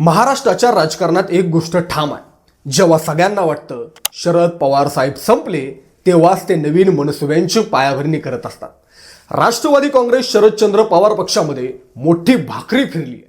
महाराष्ट्राच्या राजकारणात एक गोष्ट ठाम आहे. जेव्हा सगळ्यांना वाटतं शरद पवार साहेब संपले तेव्हाच ते नवीन मनसुब्यांची पायाभरणी करत असतात. राष्ट्रवादी काँग्रेस शरदचंद्र पवार पक्षामध्ये मोठी भाकरी फिरली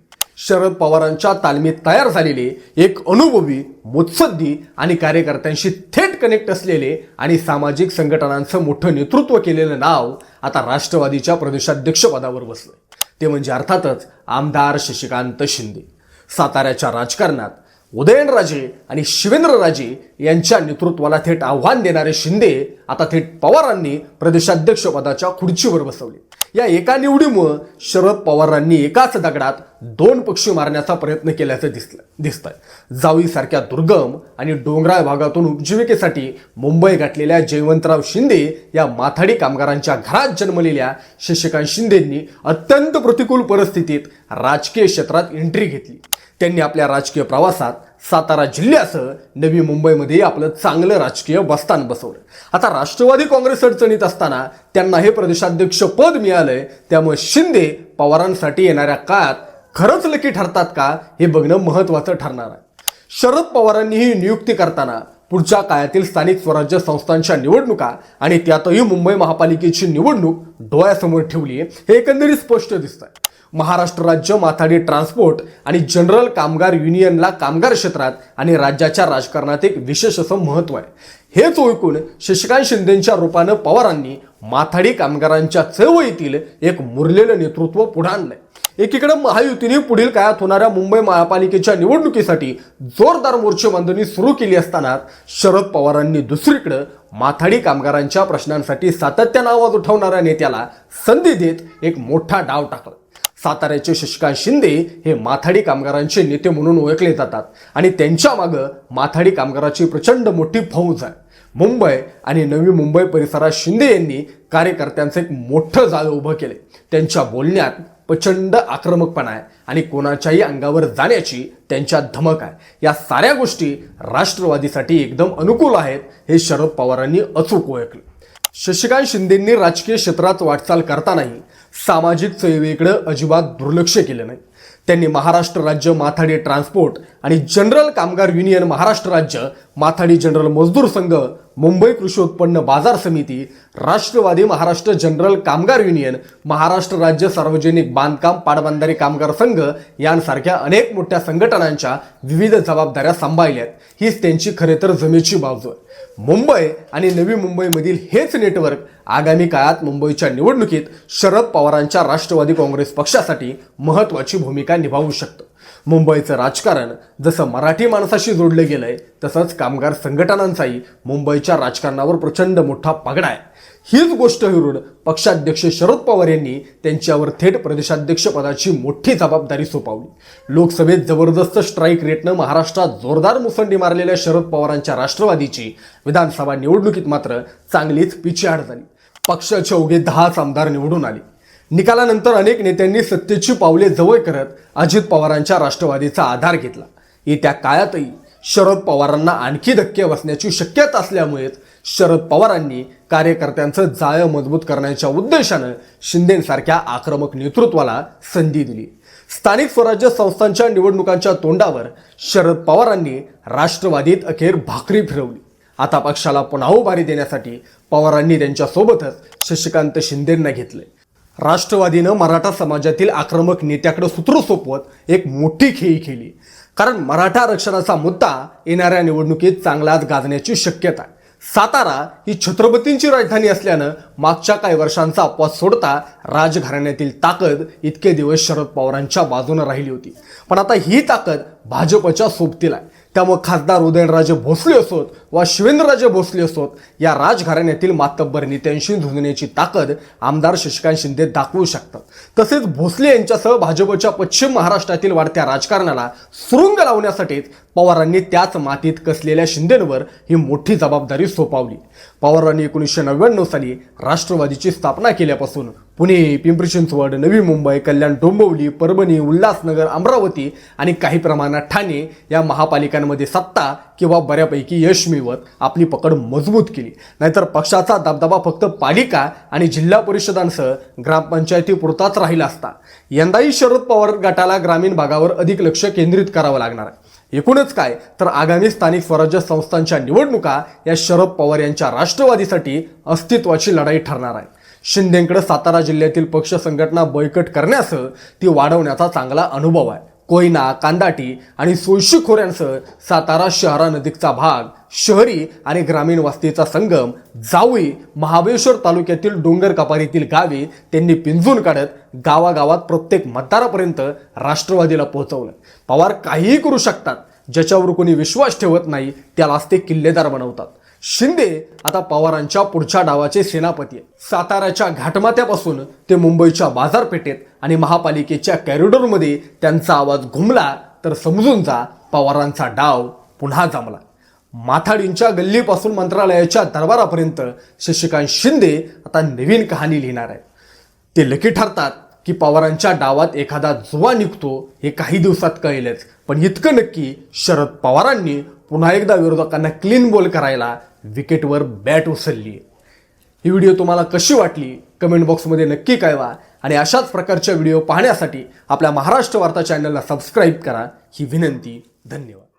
शरद पवारांच्या तालमीत तयार झालेले एक अनुभवी मुत्सद्दी आणि कार्यकर्त्यांशी थेट कनेक्ट असलेले आणि सामाजिक संघटनांचं मोठं नेतृत्व केलेलं नाव आता राष्ट्रवादीच्या प्रदेशाध्यक्षपदावर बसलं ते म्हणजे अर्थातच आमदार शशिकांत शिंदे. साताऱ्याच्या राजकारणात. उदयनराजे आणि शिवेंद्रराजे यांच्या नेतृत्वाला थेट आव्हान देणारे शिंदे आता थेट पवारांनी प्रदेशाध्यक्षपदाच्या खुर्चीवर बसवले. या एका निवडीमुळं शरद पवारांनी एकाच दगडात दोन पक्षी मारण्याचा प्रयत्न केल्याचं दिसलं दिसतंय. जावीसारख्या दुर्गम आणि डोंगराळ भागातून उपजीविकेसाठी मुंबई गाठलेल्या जयवंतराव शिंदे या माथाडी कामगारांच्या घरात जन्मलेल्या शशिकांत शिंदेंनी अत्यंत प्रतिकूल परिस्थितीत राजकीय क्षेत्रात एंट्री घेतली. त्यांनी आपल्या राजकीय प्रवासात सातारा जिल्ह्यासह नवी मुंबईमध्ये आपलं चांगलं राजकीय बस्तान बसवलं. आता राष्ट्रवादी काँग्रेस अडचणीत असताना त्यांना हे प्रदेशाध्यक्ष पद मिळालंय. त्यामुळे शिंदे पवारांसाठी येणाऱ्या काळात खरंच लकी ठरतात का हे बघणं महत्त्वाचं ठरणार आहे. शरद पवारांनी ही नियुक्ती करताना पुढच्या काळातील स्थानिक स्वराज्य संस्थांच्या निवडणुका आणि त्यातही मुंबई महापालिकेची निवडणूक डोळ्यासमोर ठेवली हे एकंदरीत स्पष्ट दिसत आहे महाराष्ट्र राज्य माथाडी ट्रान्सपोर्ट आणि जनरल कामगार युनियनला कामगार क्षेत्रात आणि राज्याच्या राजकारणात एक विशेष असं महत्त्व आहे. हेच ओळखून शशिकांत शिंदेच्या रूपानं पवारांनी माथाडी कामगारांच्या चळवळीतील एक मुरलेलं नेतृत्व पुढे आणलंय. एकीकडे महायुतीने पुढील काळात होणाऱ्या मुंबई महापालिकेच्या निवडणुकीसाठी जोरदार मोर्चे बांधणी सुरू केली असताना शरद पवारांनी दुसरीकडे माथाडी कामगारांच्या प्रश्नांसाठी सातत्यानं आवाज उठवणाऱ्या नेत्याला संधी देत एक मोठा डाव टाकला. साताऱ्याचे शशिकांत शिंदे हे माथाडी कामगारांचे नेते म्हणून ओळखले जातात आणि त्यांच्या मागं माथाडी कामगाराची प्रचंड मोठी फौज आहे. मुंबई आणि नवी मुंबई परिसरात शिंदे यांनी कार्यकर्त्यांचं एक मोठं जाळं उभं केले त्यांच्या बोलण्यात प्रचंड आक्रमकपणा आहे आणि कोणाच्याही अंगावर जाण्याची त्यांच्या धमक आहे. या साऱ्या गोष्टी राष्ट्रवादीसाठी एकदम अनुकूल आहेत हे शरद पवारांनी अचूक ओळखले. शशिकांत शिंदेंनी राजकीय क्षेत्रात वाटचाल करतानाही सामाजिक चळवळीकडे अजिबात दुर्लक्ष केलं नाही. त्यांनी महाराष्ट्र राज्य माथाडी ट्रान्सपोर्ट आणि जनरल कामगार युनियन महाराष्ट्र राज्य माथाडी जनरल मजदूर संघ मुंबई कृषी उत्पन्न बाजार समिती राष्ट्रवादी महाराष्ट्र जनरल कामगार युनियन महाराष्ट्र राज्य सार्वजनिक बांधकाम पाटबंधारे कामगार संघ यांसारख्या अनेक मोठ्या संघटनांच्या विविध जबाबदाऱ्या सांभाळल्यात. हीच त्यांची खरे तर जमेची बाजू. आहे मुंबई आणि नवी मुंबईमधील हेच नेटवर्क आगामी काळात मुंबईच्या निवडणुकीत शरद पवारांच्या राष्ट्रवादी काँग्रेस पक्षासाठी महत्त्वाची भूमिका निभावू शकतं. मुंबईचं राजकारण जसं मराठी माणसाशी जोडलं गेलंय तसंच कामगार संघटनांचाही मुंबईच्या राजकारणावर प्रचंड मोठा पगडा आहे. हीच गोष्ट हिरून पक्षाध्यक्ष शरद पवार यांनी त्यांच्यावर थेट प्रदेशाध्यक्ष पदाची मोठी जबाबदारी सोपावली. लोकसभेत जबरदस्त स्ट्राईक रेटनं महाराष्ट्रात जोरदार मुसंडी मारलेल्या शरद पवारांच्या राष्ट्रवादीची विधानसभा निवडणुकीत मात्र चांगलीच पिछेहाट झाली. पक्षाचे अवघे दहाच आमदार निवडून आले. निकालानंतर अनेक नेत्यांनी सत्तेची पावले जवळ करत अजित पवारांच्या राष्ट्रवादीचा आधार घेतला. येत्या काळातही शरद पवारांना आणखी धक्के बसण्याची शक्यता असल्यामुळेच शरद पवारांनी कार्यकर्त्यांचं जाळं मजबूत करण्याच्या उद्देशानं शिंदेसारख्या आक्रमक नेतृत्वाला संधी दिली. स्थानिक स्वराज्य संस्थांच्या निवडणुकांच्या तोंडावर शरद पवारांनी राष्ट्रवादीत अखेर भाकरी फिरवली. आता पक्षाला पुन्हा उभारी देण्यासाठी पवारांनी त्यांच्यासोबतच शशिकांत शिंदेंना घेतले राष्ट्रवादीनं मराठा समाजातील आक्रमक नेत्याकडे सूत्र सोपवत एक मोठी खेळी केली. कारण मराठा आरक्षणाचा मुद्दा येणाऱ्या निवडणुकीत चांगलाच गाजण्याची शक्यता आहे. सातारा ही छत्रपतींची राजधानी असल्यानं मागच्या काही वर्षांचा अपवाद सोडता राजघराण्यातील ताकद इतके दिवस शरद पवारांच्या बाजूनं राहिली होती. पण आता ही ताकद भाजपच्या सोबतीला आहे. त्यामुळे खासदार उदयनराजे भोसले असोत वा शिवेंद्रराजे भोसले असोत या राजघराण्यातील मातब्बर नेत्यांशी झुंजण्याची ताकद आमदार शशिकांत शिंदे दाखवू शकतात. तसेच भोसले यांच्यासह भाजपच्या पश्चिम महाराष्ट्रातील वाढत्या राजकारणाला सुरुंग लावण्यासाठीच पवारांनी त्याच मातीत कसलेल्या शिंदेंवर ही मोठी जबाबदारी सोपावली. पवारांनी एकोणीसशे नव्याण्णव साली राष्ट्रवादीची स्थापना केल्यापासून पुणे पिंपरी चिंचवड नवी मुंबई कल्याण डोंबवली परभणी उल्हासनगर अमरावती आणि काही प्रमाणात ठाणे या महापालिकांमध्ये सत्ता किंवा बऱ्यापैकी यश मिळवत आपली पकड मजबूत केली. नाहीतर पक्षाचा दबदबा फक्त पालिका आणि जिल्हा परिषदांसह ग्रामपंचायतीपुरताच राहिला असता. यंदाही शरद पवार गटाला ग्रामीण भागावर अधिक लक्ष केंद्रित करावं लागणार आहे. एकूणच काय? तर आगामी स्थानिक स्वराज्य संस्थांच्या निवडणुका या शरद पवार यांच्या राष्ट्रवादीसाठी अस्तित्वाची लढाई ठरणार आहे शिंदेकडे सातारा जिल्ह्यातील पक्ष संघटना बळकट करण्यासह ती वाढवण्याचा चांगला अनुभव आहे. कोयना कांदाटी आणि सोयशी खोऱ्यांसह सातारा शहरानजीकचा भाग शहरी आणि ग्रामीण वस्तीचा संगम जावळी महाबळेश्वर तालुक्यातील डोंगर कपारीतील गावे त्यांनी पिंजून काढत गावागावात प्रत्येक मतदारापर्यंत राष्ट्रवादीला पोहोचवलं. पवार काहीही करू शकतात ज्याच्यावर कोणी विश्वास ठेवत नाही त्यालाच ते किल्लेदार बनवतात. शिंदे आता पवारांच्या पुढच्या डावाचे सेनापती आहे साताऱ्याच्या घाटमात्यापासून ते मुंबईच्या बाजारपेठेत आणि महापालिकेच्या कॅरिडॉरमध्ये त्यांचा आवाज घुमला तर समजून जा पवारांचा डाव पुन्हा जमला. माथाडींच्या गल्लीपासून मंत्रालयाच्या दरबारापर्यंत शशिकांत शिंदे आता नवीन कहाणी लिहिणार आहे ते लकी ठरतात की पवारांच्या डावात एखादा जुवा निघतो हे काही दिवसात कळेलच. पण इतकं नक्की शरद पवारांनी पुन्हा एकदा विरोधकांना क्लीन बॉल करायला विकेटवर बॅट उचलली. ही व्हिडिओ तुम्हाला कशी वाटली? कमेंट बॉक्समध्ये नक्की कळवा. आणि अशाच प्रकारच्या व्हिडिओ पाहण्यासाठी आपल्या महाराष्ट्र वार्ता चॅनलला सबस्क्राईब करा. ही विनंती धन्यवाद.